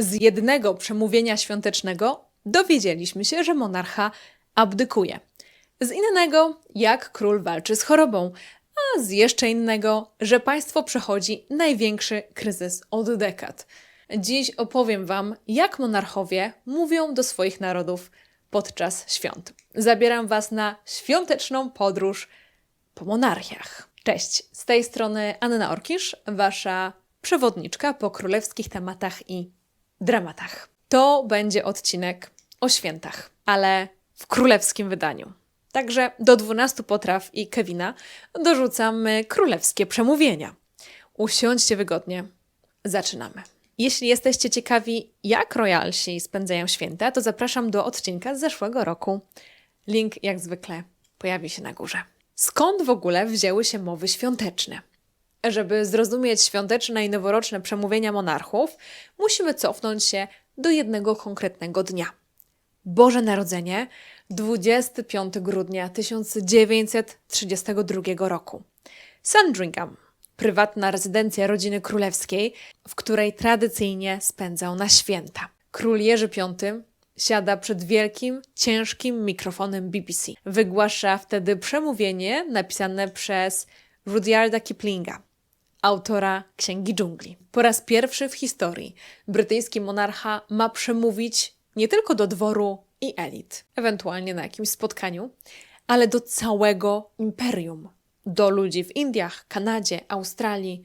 Z jednego przemówienia świątecznego dowiedzieliśmy się, że monarcha abdykuje. Z innego, jak król walczy z chorobą, a z jeszcze innego, że państwo przechodzi największy kryzys od dekad. Dziś opowiem Wam, jak monarchowie mówią do swoich narodów podczas świąt. Zabieram Was na świąteczną podróż po monarchiach. Cześć, z tej strony Anna Orkisz, Wasza przewodniczka po królewskich tematach i dramatach. To będzie odcinek o świętach, ale w królewskim wydaniu. Także do 12 potraw i Kevina dorzucamy królewskie przemówienia. Usiądźcie wygodnie. Zaczynamy. Jeśli jesteście ciekawi, jak royalsi spędzają święta, to zapraszam do odcinka z zeszłego roku. Link, jak zwykle, pojawi się na górze. Skąd w ogóle wzięły się mowy świąteczne? Żeby zrozumieć świąteczne i noworoczne przemówienia monarchów, musimy cofnąć się do jednego konkretnego dnia. Boże Narodzenie, 25 grudnia 1932 roku. Sandringham, prywatna rezydencja rodziny królewskiej, w której tradycyjnie spędzał na święta. Król Jerzy V siada przed wielkim, ciężkim mikrofonem BBC. Wygłasza wtedy przemówienie napisane przez Rudyarda Kiplinga, autora Księgi Dżungli. Po raz pierwszy w historii brytyjski monarcha ma przemówić nie tylko do dworu i elit, ewentualnie na jakimś spotkaniu, ale do całego imperium. Do ludzi w Indiach, Kanadzie, Australii.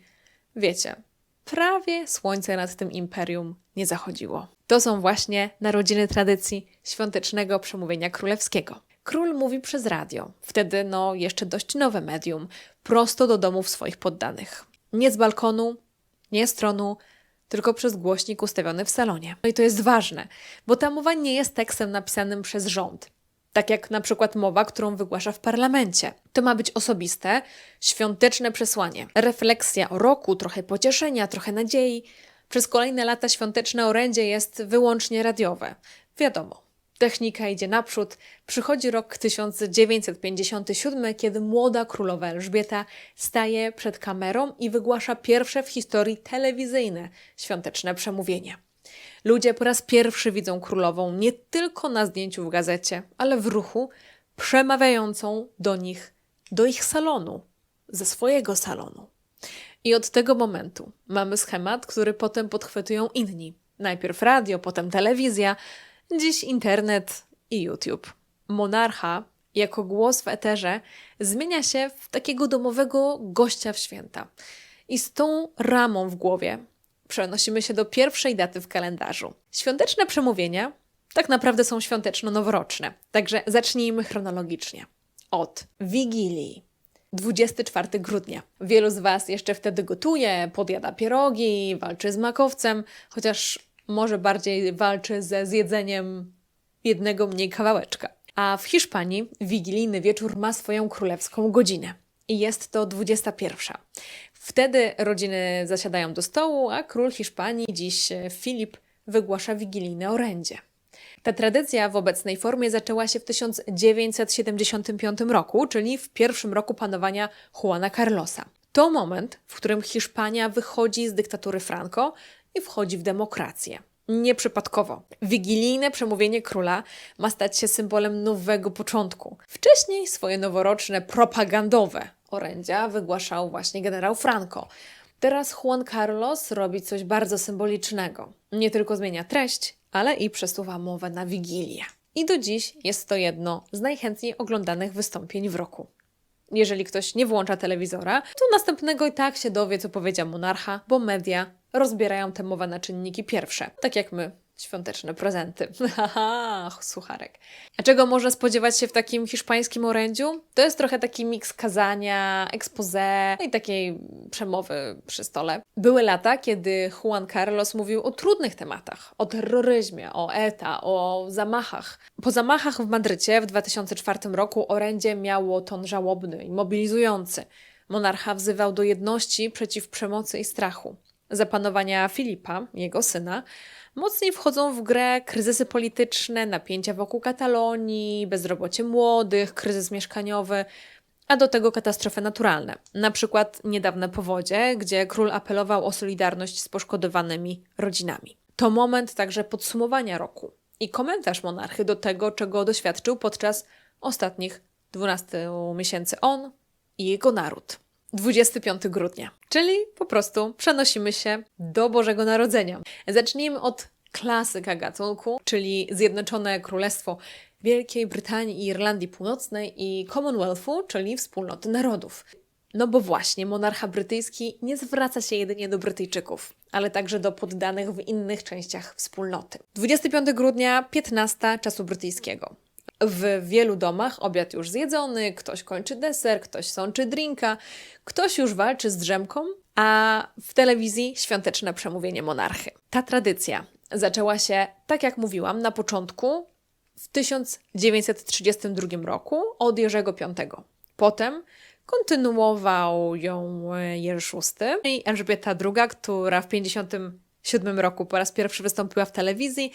Wiecie, prawie słońce nad tym imperium nie zachodziło. To są właśnie narodziny tradycji świątecznego przemówienia królewskiego. Król mówi przez radio, wtedy no jeszcze dość nowe medium, prosto do domów swoich poddanych. Nie z balkonu, nie z tronu, tylko przez głośnik ustawiony w salonie. No i to jest ważne, bo ta mowa nie jest tekstem napisanym przez rząd. Tak jak na przykład mowa, którą wygłasza w parlamencie. To ma być osobiste, świąteczne przesłanie. Refleksja o roku, trochę pocieszenia, trochę nadziei. Przez kolejne lata świąteczne orędzie jest wyłącznie radiowe. Wiadomo, technika idzie naprzód. Przychodzi rok 1957, kiedy młoda królowa Elżbieta staje przed kamerą i wygłasza pierwsze w historii telewizyjne świąteczne przemówienie. Ludzie po raz pierwszy widzą królową nie tylko na zdjęciu w gazecie, ale w ruchu, przemawiającą do nich, do ich salonu, ze swojego salonu. I od tego momentu mamy schemat, który potem podchwytują inni. Najpierw radio, potem telewizja, dziś internet i YouTube. Monarcha, jako głos w eterze, zmienia się w takiego domowego gościa w święta. I z tą ramą w głowie przenosimy się do pierwszej daty w kalendarzu. Świąteczne przemówienia tak naprawdę są świąteczno-noworoczne, także zacznijmy chronologicznie. Od Wigilii. 24 grudnia. Wielu z Was jeszcze wtedy gotuje, podjada pierogi, walczy z makowcem, chociaż może bardziej walczy ze zjedzeniem jednego mniej kawałeczka. A w Hiszpanii wigilijny wieczór ma swoją królewską godzinę. I jest to 21. Wtedy rodziny zasiadają do stołu, a król Hiszpanii, dziś Filip, wygłasza wigilijne orędzie. Ta tradycja w obecnej formie zaczęła się w 1975 roku, czyli w pierwszym roku panowania Juana Carlosa. To moment, w którym Hiszpania wychodzi z dyktatury Franco i wchodzi w demokrację. Nieprzypadkowo. Wigilijne przemówienie króla ma stać się symbolem nowego początku. Wcześniej swoje noworoczne propagandowe orędzia wygłaszał właśnie generał Franco. Teraz Juan Carlos robi coś bardzo symbolicznego. Nie tylko zmienia treść, ale i przesuwa mowę na Wigilię. I do dziś jest to jedno z najchętniej oglądanych wystąpień w roku. Jeżeli ktoś nie włącza telewizora, to następnego i tak się dowie, co powiedział monarcha, bo media rozbierają tę mowę na czynniki pierwsze, tak jak my. Świąteczne prezenty. Haha, sucharek. A czego można spodziewać się w takim hiszpańskim orędziu? To jest trochę taki miks kazania, expose i takiej przemowy przy stole. Były lata, kiedy Juan Carlos mówił o trudnych tematach. O terroryzmie, o ETA, o zamachach. Po zamachach w Madrycie w 2004 roku orędzie miało ton żałobny i mobilizujący. Monarcha wzywał do jedności przeciw przemocy i strachu. Za panowania Filipa, jego syna, mocniej wchodzą w grę kryzysy polityczne, napięcia wokół Katalonii, bezrobocie młodych, kryzys mieszkaniowy, a do tego katastrofy naturalne. Na przykład niedawne powodzie, gdzie król apelował o solidarność z poszkodowanymi rodzinami. To moment także podsumowania roku i komentarz monarchy do tego, czego doświadczył podczas ostatnich 12 miesięcy on i jego naród. 25 grudnia, czyli po prostu przenosimy się do Bożego Narodzenia. Zacznijmy od klasyka gatunku, czyli Zjednoczone Królestwo Wielkiej Brytanii i Irlandii Północnej i Commonwealthu, czyli Wspólnoty Narodów. No bo właśnie, monarcha brytyjski nie zwraca się jedynie do Brytyjczyków, ale także do poddanych w innych częściach wspólnoty. 25 grudnia, 15 czasu brytyjskiego. W wielu domach obiad już zjedzony, ktoś kończy deser, ktoś sączy drinka, ktoś już walczy z drzemką, a w telewizji świąteczne przemówienie monarchy. Ta tradycja zaczęła się, tak jak mówiłam, na początku w 1932 roku od Jerzego V. Potem kontynuował ją Jerzy VI i Elżbieta II, która w 1957 roku po raz pierwszy wystąpiła w telewizji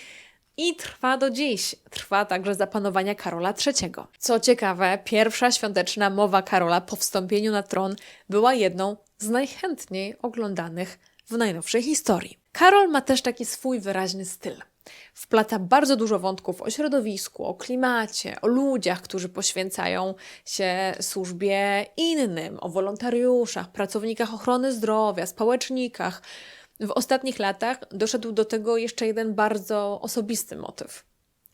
i trwa do dziś. Trwa także za panowania Karola III. Co ciekawe, pierwsza świąteczna mowa Karola po wstąpieniu na tron była jedną z najchętniej oglądanych w najnowszej historii. Karol ma też taki swój wyraźny styl. Wplata bardzo dużo wątków o środowisku, o klimacie, o ludziach, którzy poświęcają się służbie innym, o wolontariuszach, pracownikach ochrony zdrowia, społecznikach. W ostatnich latach doszedł do tego jeszcze jeden bardzo osobisty motyw.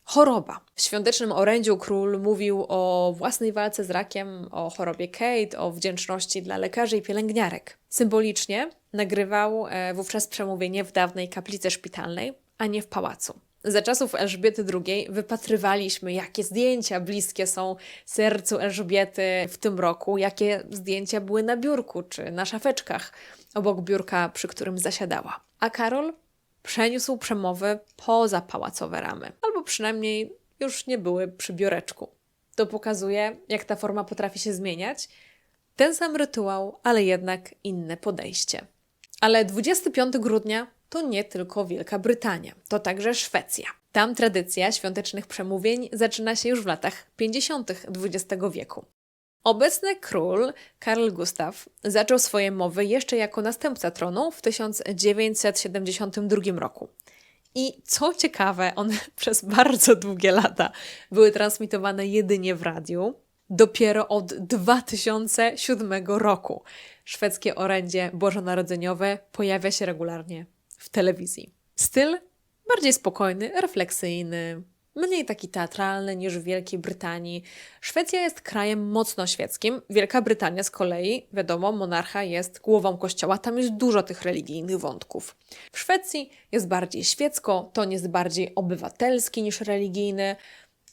Choroba. W świątecznym orędziu król mówił o własnej walce z rakiem, o chorobie Kate, o wdzięczności dla lekarzy i pielęgniarek. Symbolicznie nagrywał e, wówczas przemówienie w dawnej kaplicy szpitalnej, a nie w pałacu. Za czasów Elżbiety II wypatrywaliśmy, jakie zdjęcia bliskie są sercu Elżbiety w tym roku, jakie zdjęcia były na biurku czy na szafeczkach obok biurka, przy którym zasiadała. A Karol przeniósł przemowy poza pałacowe ramy, albo przynajmniej już nie były przy biureczku. To pokazuje, jak ta forma potrafi się zmieniać. Ten sam rytuał, ale jednak inne podejście. Ale 25 grudnia to nie tylko Wielka Brytania, to także Szwecja. Tam tradycja świątecznych przemówień zaczyna się już w latach 50. XX wieku. Obecny król Karl Gustaw zaczął swoje mowy jeszcze jako następca tronu w 1972 roku. I co ciekawe, one przez bardzo długie lata były transmitowane jedynie w radiu. Dopiero od 2007 roku szwedzkie orędzie bożonarodzeniowe pojawia się regularnie w telewizji. Styl bardziej spokojny, refleksyjny, mniej taki teatralny niż w Wielkiej Brytanii. Szwecja jest krajem mocno świeckim, Wielka Brytania z kolei, wiadomo, monarcha jest głową kościoła, tam jest dużo tych religijnych wątków. W Szwecji jest bardziej świecko, ton jest bardziej obywatelski niż religijny.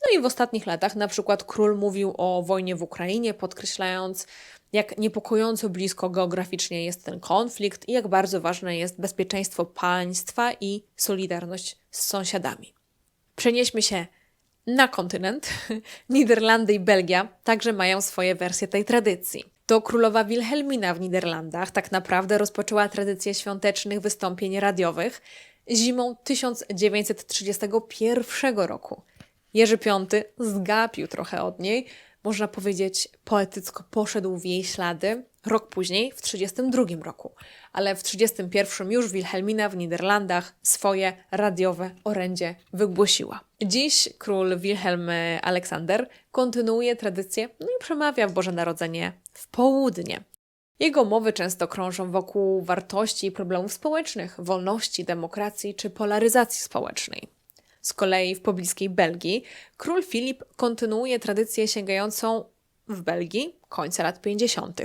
No i w ostatnich latach na przykład król mówił o wojnie w Ukrainie, podkreślając, jak niepokojąco blisko geograficznie jest ten konflikt i jak bardzo ważne jest bezpieczeństwo państwa i solidarność z sąsiadami. Przenieśmy się na kontynent. Niderlandy i Belgia także mają swoje wersje tej tradycji. To królowa Wilhelmina w Niderlandach tak naprawdę rozpoczęła tradycję świątecznych wystąpień radiowych zimą 1931 roku. Jerzy V zgapił trochę od niej, można powiedzieć, poetycko poszedł w jej ślady rok później, w 1932 roku. Ale w 1931 już Wilhelmina w Niderlandach swoje radiowe orędzie wygłosiła. Dziś król Wilhelm Aleksander kontynuuje tradycję no i przemawia w Boże Narodzenie w południe. Jego mowy często krążą wokół wartości i problemów społecznych, wolności, demokracji czy polaryzacji społecznej. Z kolei w pobliskiej Belgii król Filip kontynuuje tradycję sięgającą w Belgii końca lat 50.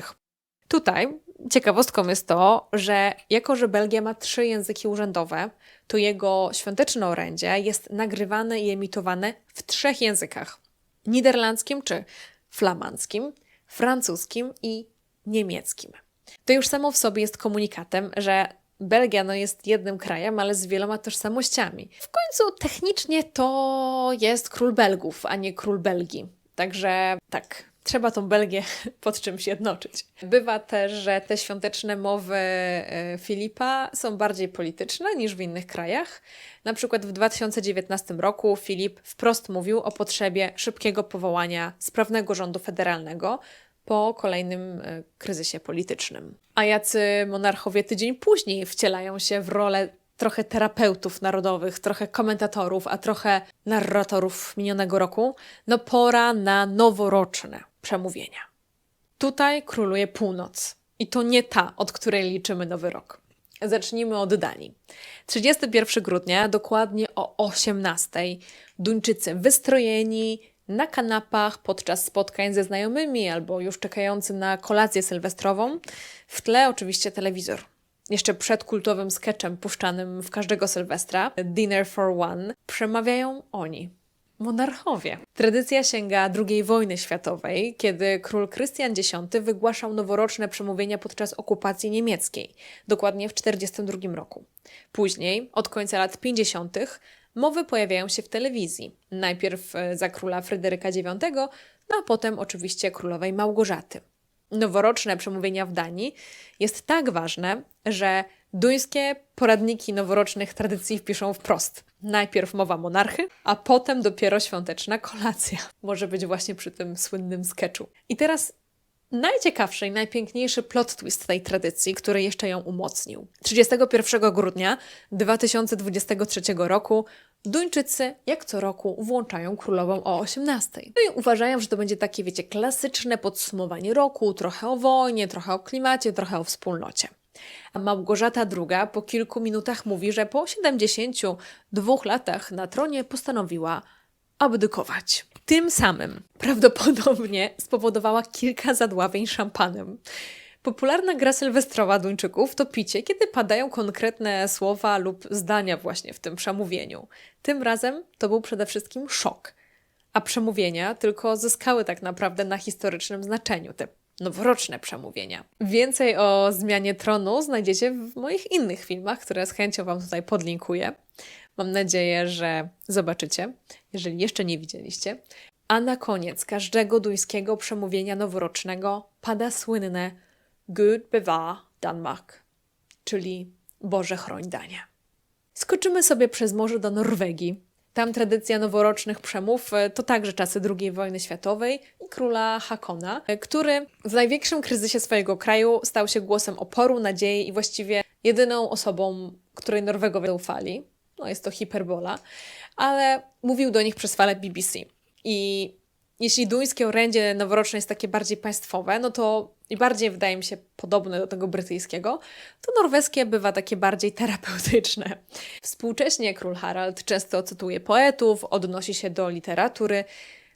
Tutaj ciekawostką jest to, że jako, że Belgia ma trzy języki urzędowe, to jego świąteczne orędzie jest nagrywane i emitowane w trzech językach: niderlandzkim czy flamandzkim, francuskim i niemieckim. To już samo w sobie jest komunikatem, że Belgia no, jest jednym krajem, ale z wieloma tożsamościami. W końcu technicznie to jest król Belgów, a nie król Belgii. Także tak, trzeba tą Belgię pod czymś jednoczyć. Bywa też, że te świąteczne mowy e, Filipa są bardziej polityczne niż w innych krajach. Na przykład w 2019 roku Filip wprost mówił o potrzebie szybkiego powołania sprawnego rządu federalnego, po kolejnym e, kryzysie politycznym. A jacy monarchowie tydzień później wcielają się w rolę trochę terapeutów narodowych, trochę komentatorów, a trochę narratorów minionego roku, no pora na noworoczne przemówienia. Tutaj króluje północ. I to nie ta, od której liczymy nowy rok. Zacznijmy od Danii. 31 grudnia, dokładnie o 18, Duńczycy wystrojeni na kanapach podczas spotkań ze znajomymi albo już czekający na kolację sylwestrową. W tle oczywiście telewizor. Jeszcze przed kultowym sketchem puszczanym w każdego Sylwestra, Dinner for One, przemawiają oni, monarchowie. Tradycja sięga II wojny światowej, kiedy król Krystian X wygłaszał noworoczne przemówienia podczas okupacji niemieckiej, dokładnie w 1942 roku. Później, od końca lat 50., mowy pojawiają się w telewizji. Najpierw e, za króla Fryderyka IX, no a potem oczywiście królowej Małgorzaty. Noworoczne przemówienia w Danii jest tak ważne, że duńskie poradniki noworocznych tradycji wpiszą wprost. Najpierw mowa monarchy, a potem dopiero świąteczna kolacja. Może być właśnie przy tym słynnym sketchu. I teraz najciekawszy i najpiękniejszy plot twist tej tradycji, który jeszcze ją umocnił. 31 grudnia 2023 roku Duńczycy, jak co roku, włączają królową o 18. No i uważają, że to będzie takie, wiecie, klasyczne podsumowanie roku, trochę o wojnie, trochę o klimacie, trochę o wspólnocie. A Małgorzata II po kilku minutach mówi, że po 72 latach na tronie postanowiła abdykować. Tym samym prawdopodobnie spowodowała kilka zadławień szampanem. Popularna gra sylwestrowa Duńczyków to picie, kiedy padają konkretne słowa lub zdania właśnie w tym przemówieniu. Tym razem to był przede wszystkim szok, a przemówienia tylko zyskały tak naprawdę na historycznym znaczeniu, te noworoczne przemówienia. Więcej o zmianie tronu znajdziecie w moich innych filmach, które z chęcią Wam tutaj podlinkuję. Mam nadzieję, że zobaczycie, jeżeli jeszcze nie widzieliście. A na koniec każdego duńskiego przemówienia noworocznego pada słynne Gud bewahr Danmark, czyli Boże chroń Dania. Skoczymy sobie przez morze do Norwegii. Tam tradycja noworocznych przemów e, to także czasy II wojny światowej i króla Hakona, e, który w największym kryzysie swojego kraju stał się głosem oporu, nadziei i właściwie jedyną osobą, której Norwegowie ufali. No jest to hiperbola, ale mówił do nich przez falę BBC. I jeśli duńskie orędzie noworoczne jest takie bardziej państwowe, no to i bardziej wydaje mi się podobne do tego brytyjskiego, to norweskie bywa takie bardziej terapeutyczne. Współcześnie król Harald często cytuje poetów, odnosi się do literatury,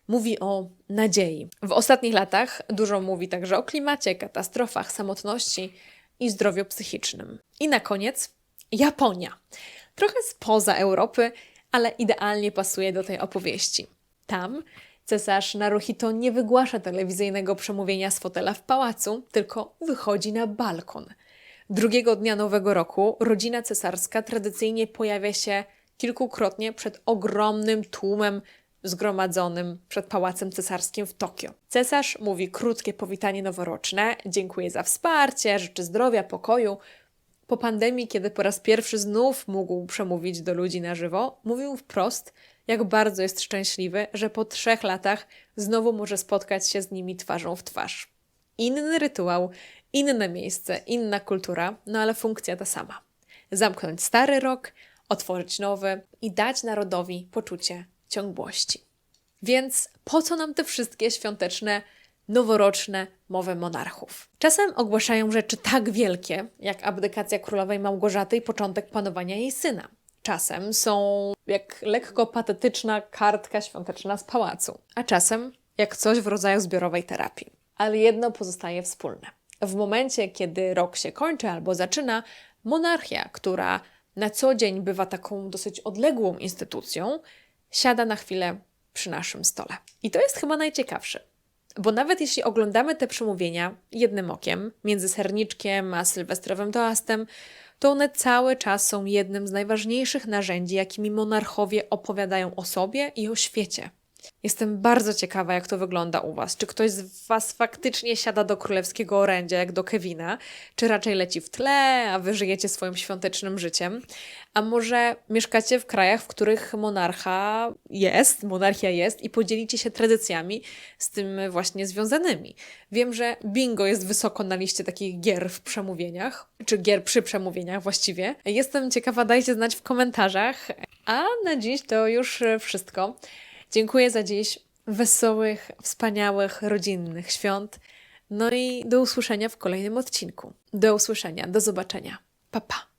mówi o nadziei. W ostatnich latach dużo mówi także o klimacie, katastrofach, samotności i zdrowiu psychicznym. I na koniec Japonia. Trochę spoza Europy, ale idealnie pasuje do tej opowieści. Tam Cesarz Naruhito nie wygłasza telewizyjnego przemówienia z fotela w pałacu, tylko wychodzi na balkon. Drugiego dnia Nowego Roku rodzina cesarska tradycyjnie pojawia się kilkukrotnie przed ogromnym tłumem zgromadzonym przed Pałacem Cesarskim w Tokio. Cesarz mówi krótkie powitanie noworoczne, dziękuję za wsparcie, życzy zdrowia, pokoju. Po pandemii, kiedy po raz pierwszy znów mógł przemówić do ludzi na żywo, mówił wprost, jak bardzo jest szczęśliwy, że po trzech latach znowu może spotkać się z nimi twarzą w twarz. Inny rytuał, inne miejsce, inna kultura, no ale funkcja ta sama. Zamknąć stary rok, otworzyć nowy i dać narodowi poczucie ciągłości. Więc po co nam te wszystkie świąteczne, noworoczne mowy monarchów? Czasem ogłaszają rzeczy tak wielkie, jak abdykacja królowej Małgorzaty i początek panowania jej syna. Czasem są jak lekko patetyczna kartka świąteczna z pałacu, a czasem jak coś w rodzaju zbiorowej terapii. Ale jedno pozostaje wspólne. W momencie, kiedy rok się kończy albo zaczyna, monarchia, która na co dzień bywa taką dosyć odległą instytucją, siada na chwilę przy naszym stole. I to jest chyba najciekawsze. Bo nawet jeśli oglądamy te przemówienia jednym okiem, między serniczkiem a sylwestrowym toastem, to one cały czas są jednym z najważniejszych narzędzi, jakimi monarchowie opowiadają o sobie i o świecie. Jestem bardzo ciekawa, jak to wygląda u Was. Czy ktoś z Was faktycznie siada do królewskiego orędzia, jak do Kevina, czy raczej leci w tle, a Wy żyjecie swoim świątecznym życiem? A może mieszkacie w krajach, w których monarcha jest, monarchia jest i podzielicie się tradycjami z tym właśnie związanymi? Wiem, że bingo jest wysoko na liście takich gier w przemówieniach, czy gier przy przemówieniach właściwie. Jestem ciekawa, dajcie znać w komentarzach. A na dziś to już wszystko. Dziękuję za dziś. Wesołych, wspaniałych, rodzinnych świąt. No i do usłyszenia w kolejnym odcinku. Do usłyszenia, do zobaczenia. Pa, pa.